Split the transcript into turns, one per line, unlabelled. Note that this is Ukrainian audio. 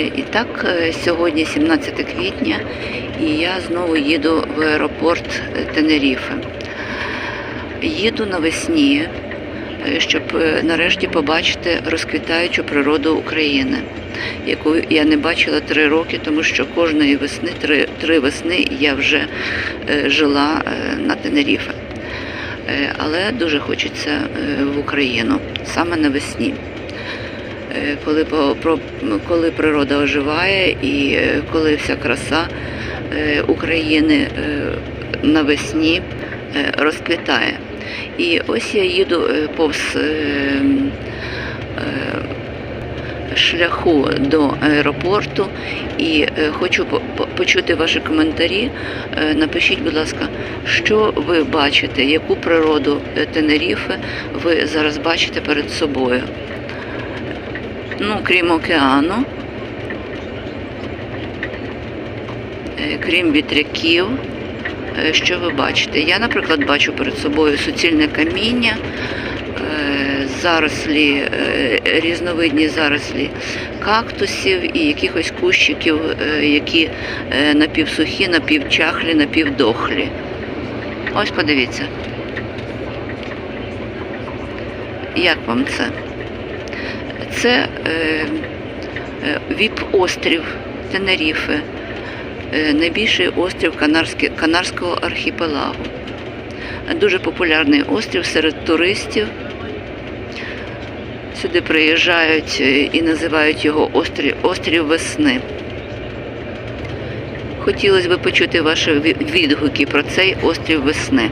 І так, е, сьогодні 17 квітня, і я знову їду в аеропорт е, Тенеріфе. Їду навесні, е, щоб е, нарешті побачити розквітаючу природу України, яку я не бачила три роки, тому що кожної весни, три, три весни я вже е, жила е, на Тенеріфе. Е, Але дуже хочеться е, в Україну саме навесні. Е, коли, коли природа оживає і е, коли вся краса е, України навесні розквітає. І ось я їду повз шляху до аеропорту і хочу по- по- почути ваші коментарі. Напишіть, будь ласка, що ви бачите, яку природу Тенеріфе ви зараз бачите перед собою ну, крім океану, е, крім вітряків, е, що ви бачите? Я, наприклад, бачу перед собою суцільне каміння, е, зарослі, різновидні зарослі кактусів і якихось кущиків, які напівсухі, напівчахлі, напівдохлі. Ось подивіться. Як вам це? Це е, е, віп-острів Тенеріфе, е, найбільший острів Канарського архіпелагу. Дуже популярний острів серед туристів. Сюди приїжджають е, і називають його острів, острів весни. Хотілося б почути ваші відгуки про цей острів весни.